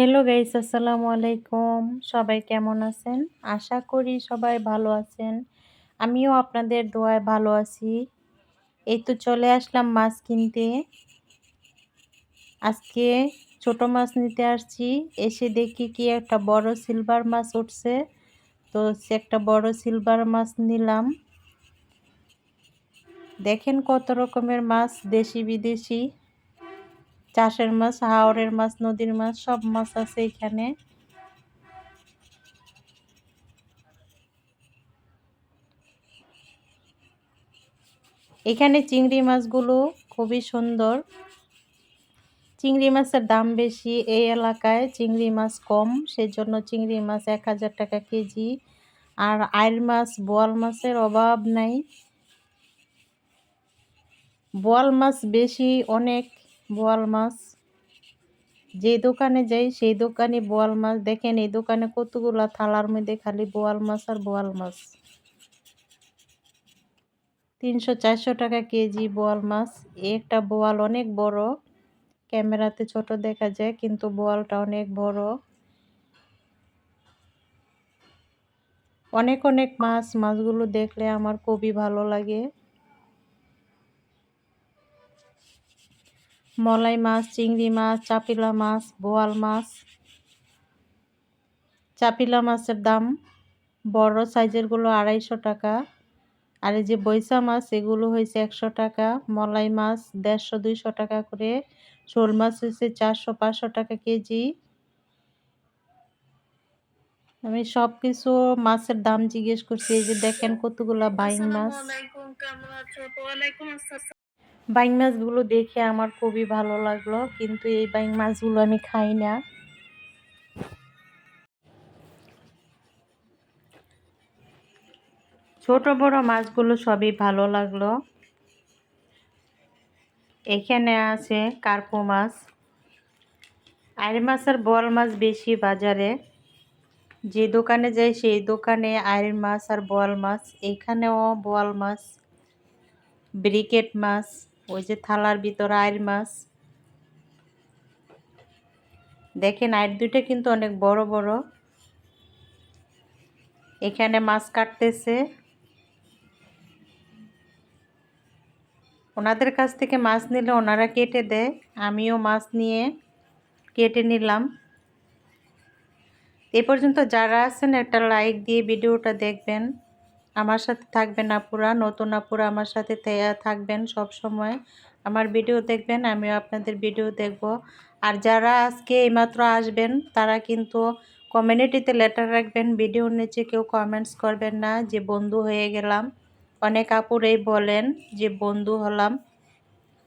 Hello guys আসসালামু আলাইকুম সবাই কেমন আছেন? আশা করি সবাই ভালো আছেন। আমিও আপনাদের দোয়ায় ভালো আছি। এই তো চলে আসলাম মাছ কিনতে। আজকে ছোট মাছ নিতে আসছি। এসে দেখি কি একটা বড় সিলভার মাছ উঠছে। তো সে একটা বড় সিলভার মাছ নিলাম। দেখেন কত রকমের মাছ দেশি বিদেশি চাষের মাছ হাওড়ের মাছ, নদীর মাছ, সব মাছ আছে এখানে। এখানে চিংড়ি মাছগুলো খুবই সুন্দর। চিংড়ি মাছের দাম বেশি এই এলাকায়, চিংড়ি মাছ কম, সেজন্য চিংড়ি মাছ এক হাজার টাকা কেজি। আর আইল মাছ, বোয়াল মাছের অভাব নাই। বোয়াল মাছ বেশি অনেক বোয়াল মাছ। যে দোকানে যাই, সেই দোকানে বোয়াল মাছ। দেখেন, এই দোকানে কতগুলা থালার মধ্যে খালি বোয়াল মাছ আর বোয়াল মাছ। তিনশো চারশো টাকা কেজি বোয়াল মাছ। একটা বোয়াল অনেক বড়। ক্যামেরাতে ছোট দেখা যায়, কিন্তু বোয়ালটা অনেক বড়। অনেক অনেক মাছ, মাছগুলো দেখলে আমার খুবই ভালো লাগে। মলাই মাছ, চিংড়ি মাছ, চাপিলা মাছ, বোয়াল মাছ। চাপিলা মাছের দাম বড় সাইজেরগুলো আড়াইশো টাকা। আর এই যে বৈশা মাছ, এগুলো হয়েছে একশো টাকা। মলাই মাছ দেড়শো, দুইশো টাকা করে। শোল মাছ হয়েছে চারশো, পাঁচশো টাকা কেজি। আমি সব কিছু মাছের দাম জিজ্ঞেস করছি, এই যে দেখেন কতগুলা বাইন মাছ। বাইং মাছগুলো দেখে আমার খুবই ভালো লাগল, কিন্তু এই বাইং মাছগুলো আমি খাই না। ছোট বড় মাছগুলো সবই ভালো লাগল। এখানে আছে কার্পো মাছ। আইর মাছ আর বোয়াল মাছ বেশি বাজারে। যে দোকানে যাই সেই দোকানে আয়ের মাছ আর বোয়াল মাছ, এখানেও বোয়াল মাছ, ব্রিকেট মাছ। ওই যে থালার ভিতর আইর মাছ। দেখেন আইর দুইটা কিন্তু অনেক বড় বড়। এখানে মাছ কাটতেছে। ওনাদের কাছ থেকে মাছ নিলে ওনারা কেটে দেয়, আমিও মাছ নিয়ে কেটে নিলাম। এ পর্যন্ত যারা আছেন একটা লাইক দিয়ে ভিডিওটা দেখবেন। আমার সাথে থাকবেন আপুরা, নতুন আপুরা আমার সাথে থাকবেন সব সময়। আমার ভিডিও দেখবেন, আমিও আপনাদের ভিডিও দেখব। আর যারা আজকে এইমাত্র আসবেন, তারা কিন্তু কমিউনিটিতে লেটার রাখবেন। ভিডিওর নিচে কেউ কমেন্টস করবেন না, যে বন্ধু হয়ে গেলাম। অনেক আপুরেই বলেন যে বন্ধু হলাম।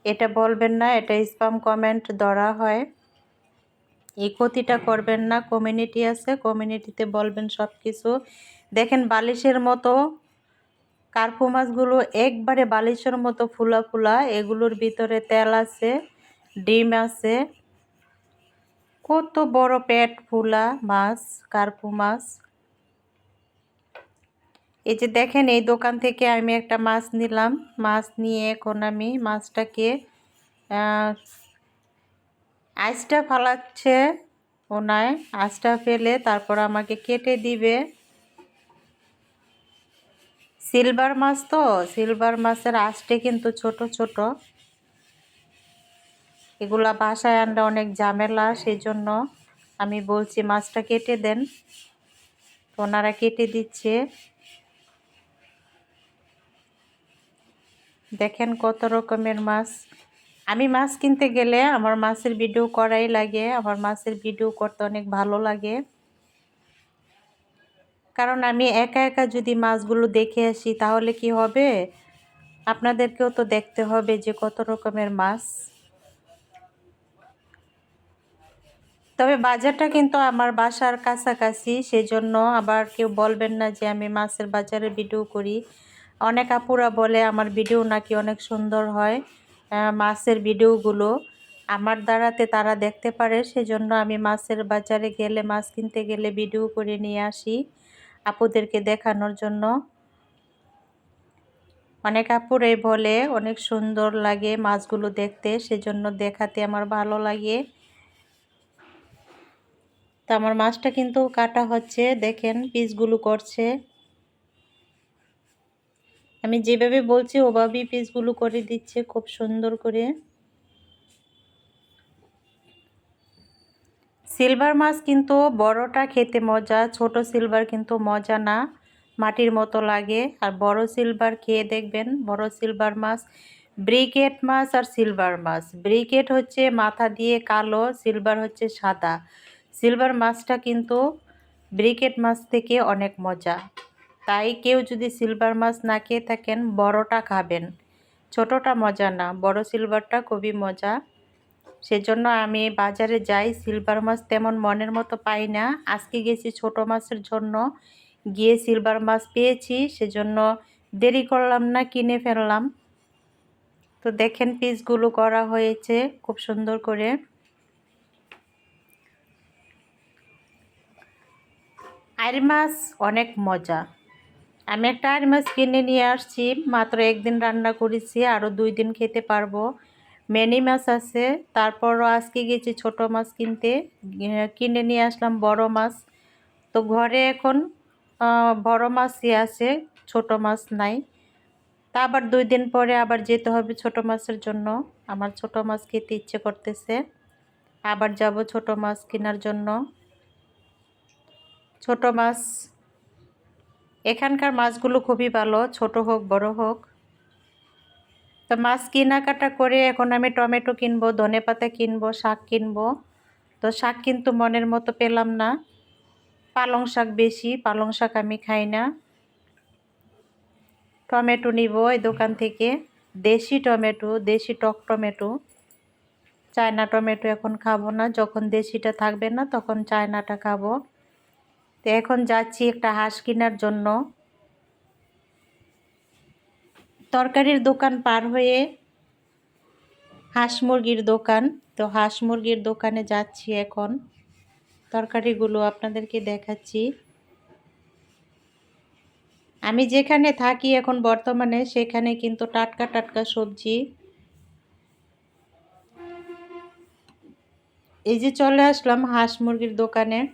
এটা বলবেন না, এটা স্পাম কমেন্ট ধরা হয়। এই ক্ষতিটা করবেন না। কমিউনিটি আছে কমিউনিটিতে বলবেন সব কিছু দেখেন বালিশের মতো কার্পু মাছগুলো একবারে বালিশের মতো ফুলা ফুলা, এগুলোর ভিতরে তেল আছে, ডিম আছে। কত বড় পেট ফুলা মাছ, কার্পু মাছ। এই যে দেখেন, এই দোকান থেকে আমি একটা মাছ নিলাম। মাছ নিয়ে এখন আমি মাছটাকে আইসটা ফালাচ্ছে ওনায় আঁচটা ফেলে তারপর আমাকে কেটে দিবে। সিলভার মাছ তো, সিলভার মাছের আঁচটে কিন্তু ছোট ছোট। এগুলা বাসায় আনলে অনেক ঝামেলা সেই জন্য আমি বলছি মাছটা কেটে দেন। ওনারা কেটে দিচ্ছে। দেখেন কত রকমের মাছ। আমি মাছ কিনতে গেলে আমার মাছের ভিডিও করাই লাগে, আমার মাছের ভিডিও করতে অনেক ভালো লাগে। কারণ আমি একা একা যদি মাছগুলো দেখে আসি, তাহলে কি হবে? আপনাদেরকেও তো দেখতে হবে যে কত রকমের মাছ। তবে বাজারটা কিন্তু আমার বাসার কাছাকাছি, সেজন্য আবার কেউ বলবেন না যে আমি মাছের বাজারে ভিডিও করি। অনেক আপুরা বলে, আমার ভিডিও নাকি অনেক সুন্দর হয় মাছের ভিডিওগুলো। আমার দ্বারাতে তারা দেখতে পারে, সেজন্য আমি মাছের বাজারে গেলে, মাছ কিনতে গেলে ভিডিও করে নিয়ে আসি। আপুদেরকে দেখানোর জন্য। অনেক আপুরাই বলে, অনেক সুন্দর লাগে মাছগুলো দেখতে, সেজন্য দেখাতে আমার ভালো লাগে। তো আমার মাছটা কিন্তু কাটা হচ্ছে, দেখেন পিসগুলো করছে। আমি যেভাবে বলছি, ওভাবেই পিসগুলো করে দিচ্ছে, খুব সুন্দর করে। সিলভার মাছ কিন্তু বড়টা খেতে মজা, ছোট সিলভার কিন্তু মজা না। মাটির মতো লাগে। আর বড় সিলভার খেয়ে দেখবেন, বড় সিলভার মাছ, ব্রিকেট মাছ আর সিলভার মাছ। ব্রিকেট হচ্ছে মাথা দিয়ে কালো, সিলভার হচ্ছে সাদা। সিলভার মাছটা কিন্তু ব্রিকেট মাছ থেকে অনেক মজা। তাই কেউ যদি সিলভার মাছ না খেয়ে থাকেন, বড়টা খাবেন। ছোটটা মজা না, বড় সিলভারটা খুবই মজা। সেজন্য আমি বাজারে যাই, সিলভার মাছ তেমন মনের মতো পাই না। আজকে গেছি ছোট মাছের জন্য, গিয়ে সিলভার মাছ পেয়েছি, সেজন্য দেরি করলাম না, কিনে ফেললাম। তো দেখেন পিসগুলো করা হয়েছে খুব সুন্দর করে। আইর মাছ অনেক মজা। আমি একটা আইর মাছ কিনে নিয়ে আসছি, মাত্র একদিন রান্না করেছি, আরও দুই দিন খেতে পারব। মেনি মাছ আছে। তারপরও আজকে গেছি ছোট মাছ কিনতে। কিনে নিয়ে আসলাম বড় মাছ। তো ঘরে এখন বড় মাছই আছে, ছোট মাছ নাই। তা আবার দুই দিন পরে আবার যেতে হবে ছোট মাছের জন্য। আমার ছোট মাছ খেতে ইচ্ছে করতেছে। আবার যাব ছোট মাছ কেনার জন্য। ছোট মাছ, এখানকার মাছগুলো খুবই ভালো, ছোট হোক, বড় হোক। তো মাছ কেনাকাটা করে এখন আমি টমেটো কিনবো, ধনে পাতা কিনবো, শাক কিনবো। তো শাক কিন্তু মনের মতো পেলাম না। পালং শাক বেশি, পালং শাক আমি খাই না। টমেটো নিব এই দোকান থেকে। দেশি টমেটো, দেশি টক টমেটো। চায়না টমেটো এখন খাব না, যখন দেশিটা থাকবে না তখন চায়নাটা খাব। তো এখন যাচ্ছি একটা হাঁস কেনার জন্য। তরকারির দোকান পার হয়ে হাঁস মুরগির দোকান। তো হাঁস মুরগির দোকানে যাচ্ছি এখন। তরকারিগুলো আপনাদেরকে দেখাচ্ছি। আমি যেখানে থাকি এখন বর্তমানে, সেখানে কিন্তু টাটকা টাটকা সবজি। এই যে চলে আসলাম হাঁস মুরগির দোকানে।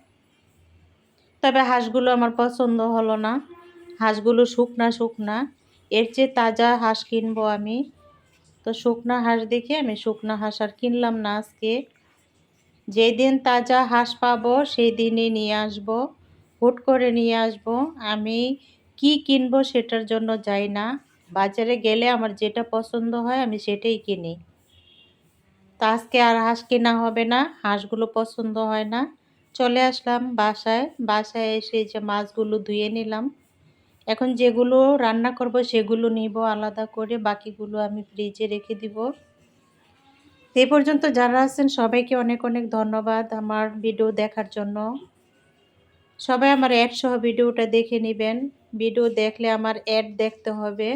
তবে হাঁসগুলো আমার পছন্দ হলো না। হাঁসগুলো শুকনা শুকনা। এর চেয়ে তাজা হাঁস কিনবো আমি। তো শুকনা হাঁস দেখে আমি শুকনা হাঁস আর কিনলাম না আজকে। যেই দিন তাজা হাঁস পাবো সেই দিনই নিয়ে আসব। হুট করে নিয়ে আসব। আমি কি কিনবো সেটার জন্য যাই না। বাজারে গেলে আমার যেটা পছন্দ হয়, আমি সেটাই কিনি। তো আজকে আর হাঁস কেনা হবে না, হাঁসগুলো পছন্দ হয় না। চলে আসলাম বাসায়। বাসায় এসে যে মাছগুলো ধুয়ে নিলাম। এখন যেগুলো রান্না করব সেগুলো নিব আলাদা করে, বাকিগুলো আমি ফ্রিজে রেখে দিব। এ পর্যন্ত যারা আছেন সবাইকে অনেক অনেক ধন্যবাদ আমার ভিডিও দেখার জন্য। সবাই আমার অ্যাড সহ ভিডিওটা দেখে নেবেন। ভিডিও দেখলে আমার অ্যাড দেখতে হবে।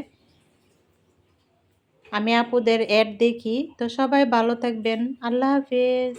আমি আপুদের অ্যাড দেখি। তো সবাই ভালো থাকবেন। আল্লাহ হাফেজ।